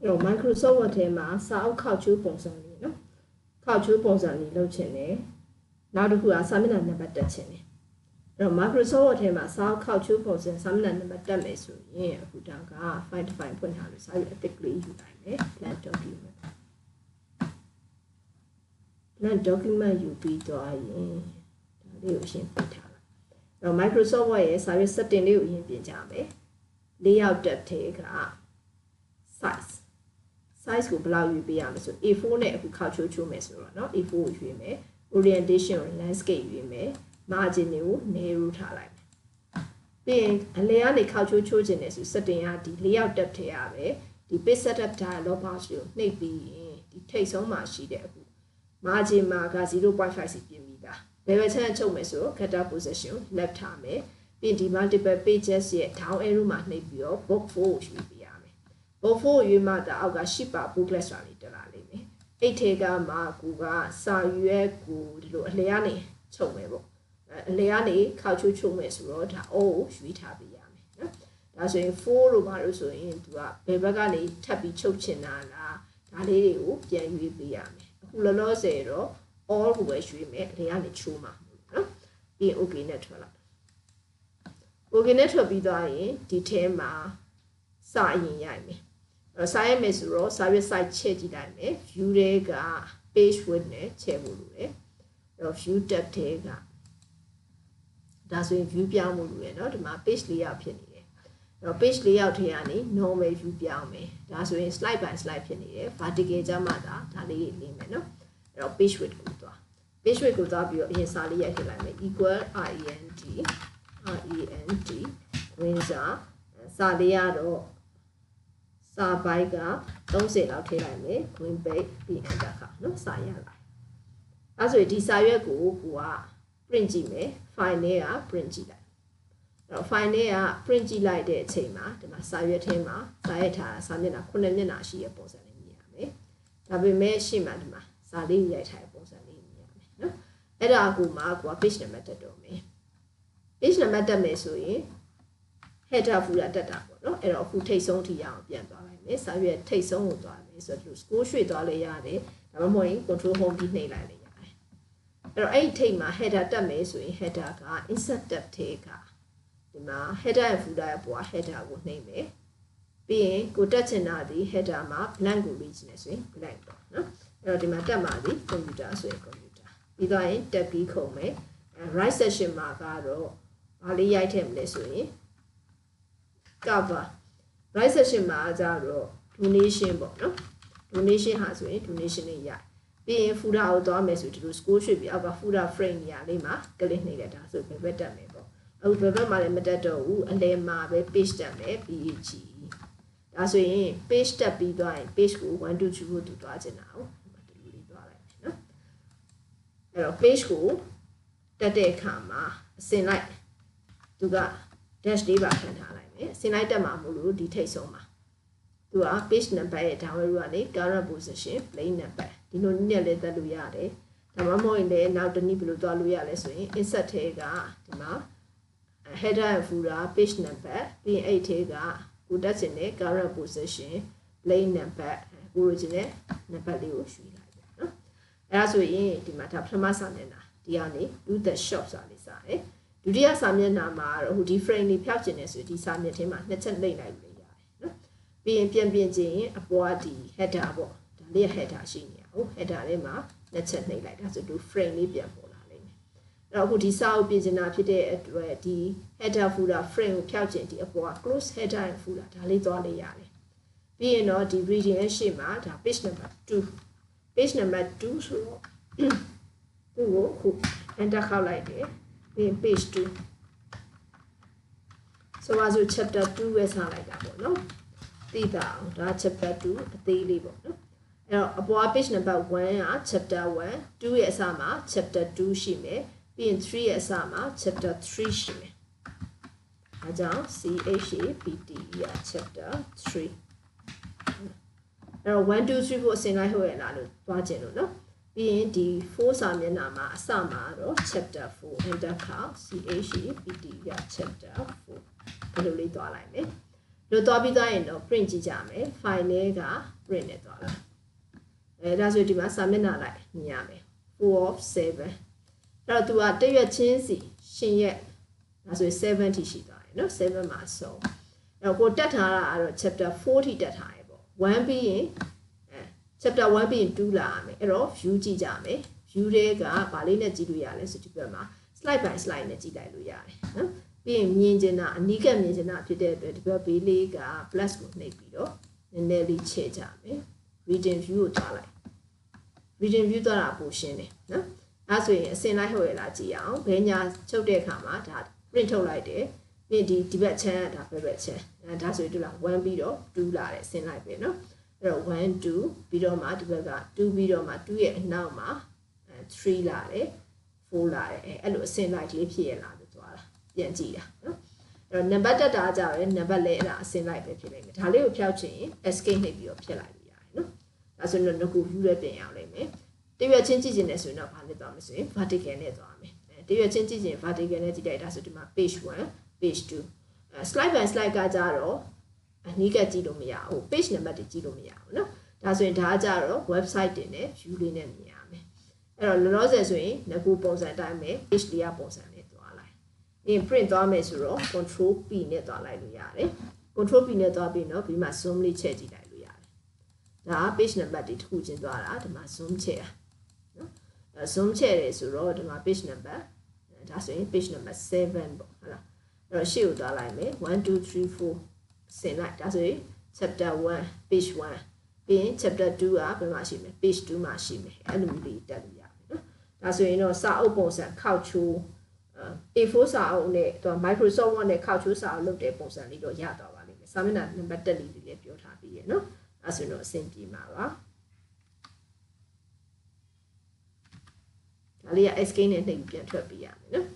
အဲ့တော့ Microsoft Word ထဲမှာစာအုပ်ခောက်ချိုးပုံစံလေးနော်ခောက်ချိုးပုံစံလေးလုပ်ချင်တယ်နောက်တစ်ခုကစာမျက်နှာနံပါတ်တက်ချင်တယ်အဲ့တော့ Microsoft Word ထဲမှာစာအုပ်ခောက်ချိုးပုံစံစာမျက်နှာနံပါတ်တက်မယ်ဆိုရင်အခုဒါက file define ဖွင့်ထားလို့စာရွက်အသစ်ကလေးယူလိုက်မယ် blank document blank document ယူပြီးတော့ရင်ဒါလေးကိုရှင်းပြထားလိုက်အဲ့တော့ Microsoft Word ရဲ့စာရွက် setting လေးကိုအရင်ပြင်ကြမယ် layout tab ထဲက size size ကိုဘယ်လောက်ယူပေးရမလဲဆို A4 နဲ့အခုခောက်ချိုးချိုးမယ်ဆိုတော့เนาะ A4 ကိုယူမယ် orientation ကို landscape ယူမယ် margin တွေကို narrow ထားလိုက်မယ်ပြီးရင်အလဲကနေခောက်ချိုးချိုးခြင်းနဲ့ဆို setting ကဒီ layout tab ထဲရပဲဒီ page setup dialog box ကိုနှိပ်ပြီးရင်ဒီထိတ်ဆုံးမှာရှိတဲ့အခု margin မှာက0.5စီပြင်ပြီးသားဘယ်ဘက်ချမ်းချုပ်မယ်ဆို cutter position left ထားမယ်ပြီးဒီ multiple pages ရဲ့ down arrow မှာနှိပ်ပြီးတော့ book 4ကိုယူပေး ရမယ် book 4ကိုယူမှဒါအောက်က ship ပါ booklet ဆိုတာလေးတက်လာလိမ့်မယ်အဲ့ထဲကမှကိုကစာရွက်ကိုဒီလိုအလျားနေချုပ်မယ်ပေါ့အလျားနေခောက်ချိုးချုပ်မယ်ဆိုတော့ဒါ O ကိုယူထားပေးရမယ်နော်ဒါဆိုရင်4လို့ပါလို့ဆိုရင်သူကဘယ်ဘက်ကနေထပ်ပြီးချုပ်ချင်တာလားဒါလေးတွေကိုပြန်ရွေးပေးရမယ်အခုလောလောဆယ်တော့ all ကိုပဲရွေးမယ်အလျားနေချိုးမှာနော်ပြီးရင် okay နဲ့ထွက်လိုက် okay နဲ့ထွက်ပြီးသွားရင်ဒီထဲမှာစာအရင်ရိုက်မယ်အဲ့တော့ စာရိုက်မယ်ဆိုတော့စာရွက် site ချဲ့ကြည့်လိုက်မယ် view တွေက page width နဲ့ချဲ့ဖို့လိုတယ်အဲ့တော့ view tab ထဲကဒါဆိုရင် view ပြောင်းဖို့လိုတယ်เนาะဒီမှာ page layout ဖြစ်နေတယ်အဲ့တော့ page layout ထဲကနေ normal view ပြောင်းမယ်ဒါဆိုရင် slide by slide ဖြစ်နေတယ် vertical ကြမှာဒါဒါလေးလေးလေးမယ်เนาะအဲ့တော့ page width ကိုသွား page width ကိုသွားပြီးတော့အရင်စာလေးရိုက်ထည့်လိုက်မယ် equal rend rend ဝင်စားစာလေးကတော့ စာဘိုက်က30လောက်ထည့်လိုက်မယ် green page ပြီး enter ခါနော်စာရလာအဲဆိုရင်ဒီစာရွက်ကိုကိုက print ကြည့်မယ် file နဲ့က print ကြည့်လိုက်အဲ့တော့ file နဲ့က print ကြည့်လိုက်တဲ့အချိန်မှာဒီမှာစာရွက်ထဲမှာစာရိုက်ထားတာစာမျက်နှာ9မျက်နှာရှိတဲ့ပုံစံလေးမြင်ရမယ်ဒါပေမဲ့ရှေ့မှာဒီမှာစာလေးရိုက်ထားတဲ့ပုံစံလေးမြင်ရမယ်နော်အဲ့ဒါကိုမှကိုက page number တက်တော့မယ် page number တက်မယ်ဆိုရင် header footer တက်တာပေါ့နော်အဲ့တော့အခုထိတ်ဆုံးထိရအောင်ပြန်သွား လိုက်မယ်စာရွက်ထိတ်ဆုံးကိုသွားမယ်ဆိုတော့ scroll ရွှေ့သွားလို့ရတယ်ဒါမှမဟုတ်ရင် control home ပြီးနှိပ်လိုက်လို့ရတယ်အဲ့တော့အဲ့ဒီထိတ်မှာ header တက်မယ်ဆိုရင် header က insert tab ထဲကဒီမှာ header ရဲ့ footer ရဲ့ပေါ် header ကိုနှိပ်မယ်ပြီးရင်ကိုတက်ချင်တာဒီ header မှာ blank ကိုလေးချင်တယ်ဆိုရင် blank ပေါ့နော်အဲ့တော့ဒီမှာတက်မှာဒီ computer ဆိုရင် computer ပြီးတော့ရင် tab ပြီးခုံမယ် right section မှာကတော့ဘာလေးရိုက်ထည့်မလဲဆိုရင် cover right section မှာကြတော့ donation ပေါ့နော် donation ဟာဆိုရင် donation လေးရပြီးရင် footer ကိုသွားမယ်ဆိုဒီလို scroll ရွှေ့ပြီးအောက်က footer frame နေရာလေးမှာ click နှိပ်လိုက်တာဆိုဘယ်ဘက်တက်မယ်ပေါ့အခုဘယ်ဘက်မှာလည်းမတက်တော့ဘူးအလယ်မှာပဲ page တက်မယ် page ဒါဆိုရင် page တက်ပြီးသွားရင် page ကို1 2 3ဖို့သူသွားချင်တာဟုတ်ဒီလိုလေးသွားလိုက်မယ်နော်အဲ့တော့ page ကိုတက်တဲ့အခါမှာအစင်လိုက်သူက dash လေးပါခံထားလိုက်မယ်ဆင်လိုက်တက်မှာမလို့ဒီထိတ်ဆုံးမှာသူက page number ရဲ့ download ကနေ current position plain number ဒီလိုနည်းနဲ့လည်းတက်လို့ရတယ်ဒါမှမဟုတ်ရင်လည်းနောက်တစ်နည်းဘယ်လိုသွားလို့ရလဲဆိုရင် insert ထဲကဒီမှာ header and footer page number ပြီးရင်အဲ့ထဲကကိုတက်ချင်တဲ့ current position plain number ကိုလိုချင်တဲ့ number လေးကိုရွှေ့လိုက်တယ်နော်အဲ့ဒါဆိုရင်ဒီမှာဒါပထမစာမျက်နှာဒီကနေ do the shop စာလေးစာတယ် ဒုတိယစာမျက်နှာမှာတော့ဟိုဒီ frame လေးဖြောက်ကျင်နေဆိုဒီစာမျက်ထဲမှာနှစ်ချက်နှိပ်လိုက်လို့ရတယ်နော်ပြီးရင်ပြန်ပြင်ခြင်းအပေါ်ကဒီ header ပေါ့ဒါလေး header ရှိနေရဟုတ် header လေးမှာနှစ်ချက်နှိပ်လိုက်ဒါဆိုသူ frame လေးပြန်ပေါ်လာလိမ့်မယ်အဲ့တော့အခုဒီစာအုပ်ပြင်ချင်တာဖြစ်တဲ့အတွက်ဒီ header footer frame ကိုဖြောက်ကျင်ဒီအပေါ်က close header and footer ဒါလေးသွားလေးရတယ်ပြီးရင်တော့ဒီ reading ရဲ့ရှေ့မှာဒါ page number 2 page number 2ဆိုတော့သူ့ကိုအခု enter ခောက်လိုက်တယ် ပြီး page 2ဆိုပါစို့ chapter 2ပဲစားလိုက်တာပေါ့နော်သိတာအောင်ဒါ chapter 2အသေးလေးပေါ့နော်အဲ့တော့အပေါ် page number 1က chapter 1 2ရဲ့အစမှာ chapter 2ရှိမယ်ပြီးရင်3ရဲ့အစမှာ chapter 3ရှိမယ်အဲကြောင့် CHAPT ရ chapter 3အဲ့တော့1 2 3ကိုအစင်လိုက်ဟုတ်ရလားလို့သွားကြည့်လို့နော် ပြီးရင်ဒီ4စာမျက်နှာမှာအစမှာတော့ chapter 4 enter ခါ CHAPT ရ chapter 4ဘယ်လိုလေးသွားလိုက်မယ်လို့သွားပြီးသွားရင်တော့ print ကြည့်ကြမယ် file လေးက print နဲ့သွားလာအဲဒါဆိုဒီမှာစာမျက်နှာလိုက်မြင်ရမယ်4 of 7အဲ့တော့သူကတရွက်ချင်းစီရှင်ရက်ဒါဆို7ထိရှိသွားတယ်နော်7မှာဆုံးအဲ့တော့ကိုတက်ထားတာကတော့ chapter 4ထိတက်ထားရပေါ့1ပြီးရင်အဲ chapter 1ပြီးရင်2လာရမယ်အဲ့တော့ view ကြည့်ကြမယ် view တွေကဘာလေးနဲ့ကြည့်လို့ရလဲဆိုဒီဘက်မှာ slide by slide နဲ့ကြည့်လိုက်လို့ရတယ်နော်ပြီးရင်မြင်ကျင်တာအနီးကပ်မြင်ကျင်တာဖြစ်တဲ့အတွက်ဒီဘက်ဘေးလေးက plus ကိုနှိပ်ပြီးတော့နည်းနည်းလေးချဲ့ကြမယ် reading view ကိုထားလိုက် reading view သွားတာပိုရှင်းတယ်နော်အဲဆိုရင်အစင်လိုက်ဟုတ်ရလားကြည့်အောင်ဘဲညာချုပ်တဲ့အခါမှာဒါ print ထုတ်လိုက်တယ်ပြီးဒီဒီဘက်ချမ်းဒါဘက်ဘက်ချမ်းအဲဒါဆိုရင်တူလား1ပြီးတော့2လာတယ်အစင်လိုက်ပဲနော် အဲ့တော့1 2ပြီးတော့မှဒီဘက်က2ပြီးတော့မှ2ရဲ့အနောက်မှာ3လာတယ်4လာတယ်အဲ့လိုအဆင့်လိုက်လေးဖြစ်ရလာလို့သွားတာပြန်ကြည့်တာနော်အဲ့တော့နံပါတ်တက်တာကြတယ်နံပါတ်လည်းအဲ့ဒါအဆင့်လိုက်ပဲဖြစ်နိုင်တယ်ဒါလေးကိုဖျောက်ချင်ရင် escape နှိပ်ပြီးတော့ဖြစ်လိုက်ပြီရတယ်နော်ဒါဆိုရင်တော့ငကူ view လည်းပြင်ရအောင်လိမ့်မယ်တရွက်ချင်းကြည့်ချင်တယ်ဆိုရင်တော့ဘာနဲ့သွားမလဲဆိုရင် vertical နဲ့သွားမယ်တရွက်ချင်းကြည့်ချင် vertical နဲ့ကြည့်လိုက်ဒါဆိုဒီမှာ page 1 page 2 slide by slide ကကြတော့ အနီးကကြည့်လို့မရဘူး page number တွေကြည့်လို့မရဘူးเนาะဒါဆိုရင်ဒါကြတော့ website တင်နဲ့ view လေးနဲ့မြင်ရမယ်အဲ့တော့လောလောဆယ်ဆိုရင်ငကူပုံစံအတိုင်းပဲ page လေးကပုံစံနဲ့သွားလိုက်ပြီးရင် print သွားမယ်ဆိုတော့ control P နဲ့သွားလိုက်လို့ရတယ် control P နဲ့သွားပြီးတော့ဒီမှာ zoom လေးချဲ့ကြည့်လိုက်လို့ရတယ်ဒါက page number တွေတစ်ခုချင်းသွားတာဒီမှာ zoom ချဲ့တာနော် zoom ချဲ့တယ်ဆိုတော့ဒီမှာ page number ဒါဆိုရင် page number 7ပေါ့ဟုတ်လားအဲ့တော့ရှေ့ကိုသွားလိုက်မယ်1 2 3 4 ဆင်လိုက်ဒါဆိုရင် chapter 1 page 1ပြီးရင် chapter 2ကဘယ်မှာရှိမလဲ page 2မှာရှိမယ်အဲ့လိုမျိုးလေးတက်လို့ရမယ်နော်ဒါဆိုရင်တော့စာအုပ်ပုံစံခောက်ချိုး A4 စာအုပ်နဲ့သူ Microsoft Word နဲ့ခောက်ချိုးစာအုပ်လုပ်တဲ့ပုံစံလေးတော့ရသွားပါလိမ့်မယ်စာမျက်နှာနံပါတ်တက်လေးတွေလည်းပြောထားပြီးရနော်အဲ့ဆိုတော့အဆင်ပြေမှာပါဒါလေးက SK နဲ့နှိပ်ပြန်ထွက်ပေးရမယ်နော်